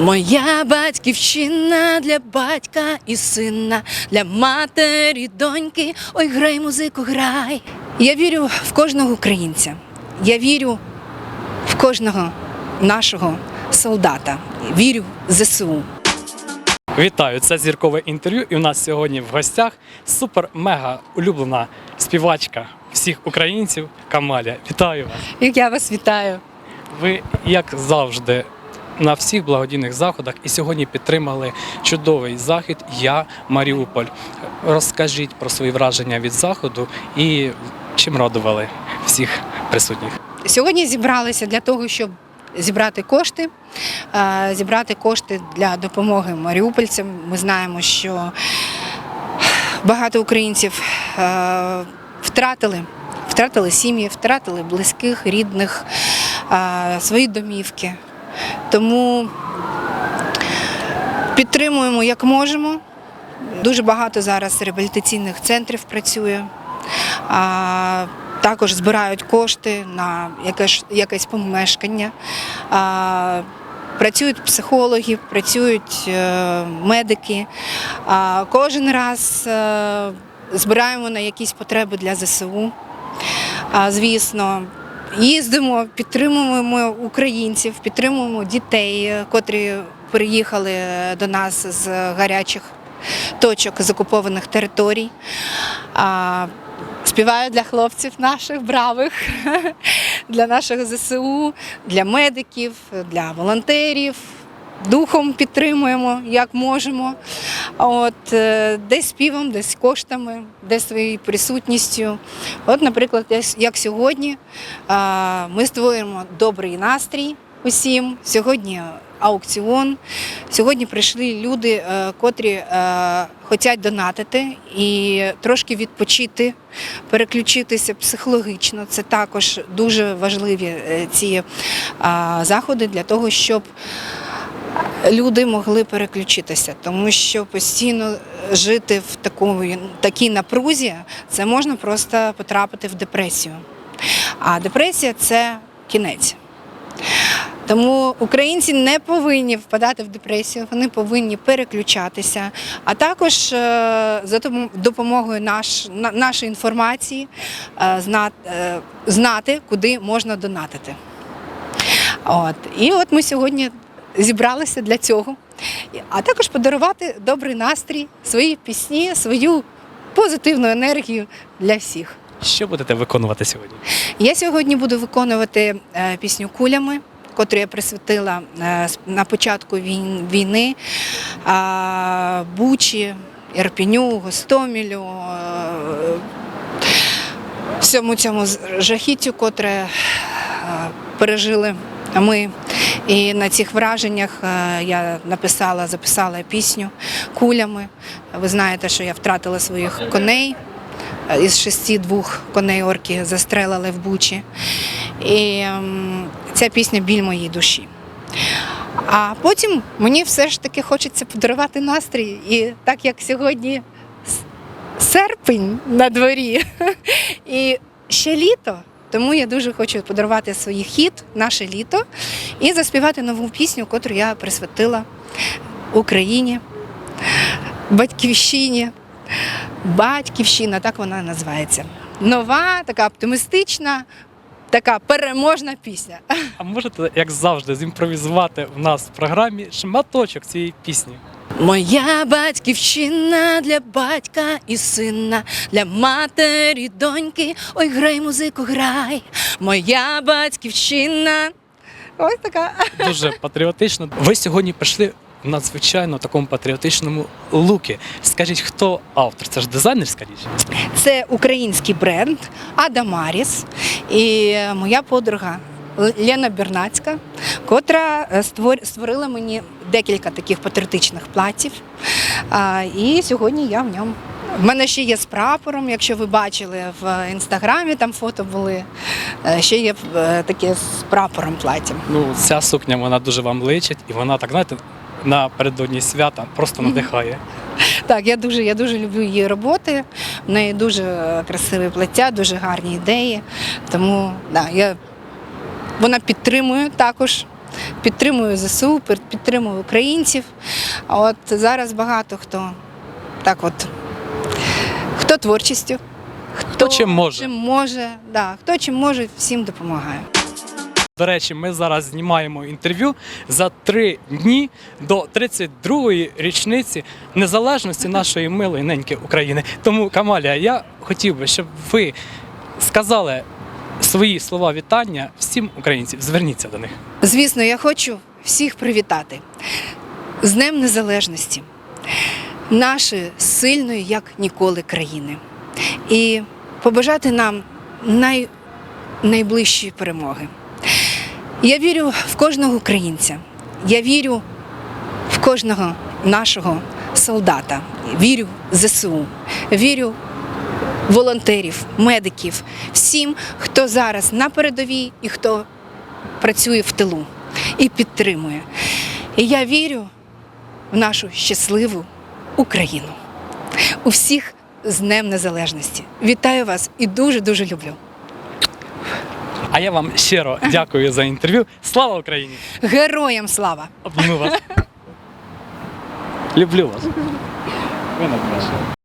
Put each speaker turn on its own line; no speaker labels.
Моя батьківщина для батька і сина, для матері, доньки. Ой, грай музику, грай. Я вірю в кожного українця. Я вірю в кожного нашого солдата. Вірю в ЗСУ.
Вітаю! Це зіркове інтерв'ю. І у нас сьогодні в гостях супер-мега улюблена співачка всіх українців Камаля. Вітаю вас!
Я вас вітаю.
Ви, як завжди, на всіх благодійних заходах і сьогодні підтримали чудовий захід Я Маріуполь. Розкажіть про свої враження від заходу і чим радували всіх присутніх.
Сьогодні зібралися для того, щоб зібрати кошти, зібрати кошти для допомоги маріупольцям. Ми знаємо, що багато українців втратили, втратили сім'ї, втратили близьких, рідних, свої домівки. Тому підтримуємо як можемо. Дуже багато зараз реабілітаційних центрів працює. А, також збирають кошти на якесь, якесь помешкання. А, працюють психологи, працюють е, медики. А, кожен раз е, збираємо на якісь потреби для ЗСУ. А, звісно, їздимо, підтримуємо українців, підтримуємо дітей, е, котрі приїхали до нас з гарячих точок з окупованих територій. Співаю для хлопців наших бравих, для нашого ЗСУ, для медиків, для волонтерів. Духом підтримуємо, як можемо. От, е, десь співом, десь коштами, десь своєю присутністю. От, наприклад, як- сьогодні ми створюємо добрий настрій усім. Сьогодні аукціон. Сьогодні прийшли люди, е, котрі е, хочуть донатити і трошки відпочити, переключитися психологічно. Це також дуже важливі е, ці заходи для того, щоб люди могли переключитися, тому що постійно жити в такому, такій напрузі це можна просто потрапити в депресію. А депресія це кінець. Тому українці не повинні впадати в депресію, вони повинні переключатися, а також е, за допомогою наш, нашої інформації е, е, знати, куди можна донатити. От. І от ми сьогодні зібралися для цього, а також подарувати добрий настрій, свої пісні, свою позитивну енергію для всіх.
Що будете виконувати сьогодні?
Я сьогодні буду виконувати е, пісню кулями, котру я присвятила е, на початку війни Бучі, Ірпіню, Гостомілю, е, всьому цьому жахіттю, котре пережили ми. І на цих враженнях е, я написала, записала пісню кулями. Ви знаєте, що я втратила своїх коней. Е, Із шести двох коней орки застрелили в Бучі. І ця пісня біль моїй душі. А потім мені все ж таки хочеться подарувати настрій. І так як сьогодні серпень на дворі і ще літо, тому я дуже хочу подарувати свій хіт, наше літо, і заспівати нову пісню, яку я присвятила Україні, батьківщині. Батьківщина, так вона називається. Нова, така оптимістична, така переможна пісня.
А можете, як завжди, зімпровізувати в нас в програмі шматочок цієї пісні?
Моя батьківщина для батька і сина, для матері, доньки. Ой, грай музику, грай. Моя батьківщина. Ось така.
Дуже патріотично. Ви сьогодні прийшли в надзвичайно такому патріотичному лукі. Скажіть, хто автор? Це ж дизайнерська річ?
Це український бренд Адамаріс і моя подруга Лена Бернацька, котра е, створ- створила мені декілька таких патріотичних платів. І сьогодні я в ньому. В мене ще є з прапором, якщо ви бачили в інстаграмі, там фото були. Е, Ще є е, таке з прапором плаття.
Ну, ця сукня вона дуже вам личить, і вона так, знаєте, напередодні свята просто надихає.
Так, я дуже, я дуже люблю її роботи. В неї дуже красиве плаття, дуже гарні ідеї. Тому да, я, вона підтримує також підтримую ЗСУ, під- підтримую українців. А от зараз багато хто так от хто творчістю, хто
чим може.
чим може, да, хто чим може, всім допомагає.
До речі, ми зараз знімаємо інтерв'ю за три дні до 32-ї річниці незалежності нашої милої неньки України. Тому, Камалія, я хотів би, щоб ви сказали свої слова вітання всім українцям. Зверніться до них.
Звісно, я хочу всіх привітати з Днем Незалежності, нашої сильної, як ніколи, країни. І побажати нам най... найближчої перемоги. Я вірю в кожного українця. Я вірю в кожного нашого солдата. Вірю в ЗСУ. Вірю волонтерів, медиків, всім, хто зараз на передовій і хто працює в тилу і підтримує. І я вірю в нашу щасливу Україну. У всіх з Днем Незалежності. Вітаю вас і дуже-дуже люблю.
А я вам щиро дякую за інтерв'ю. Слава Україні!
Героям слава!
Обніму вас. Люблю вас. Ви найкраще.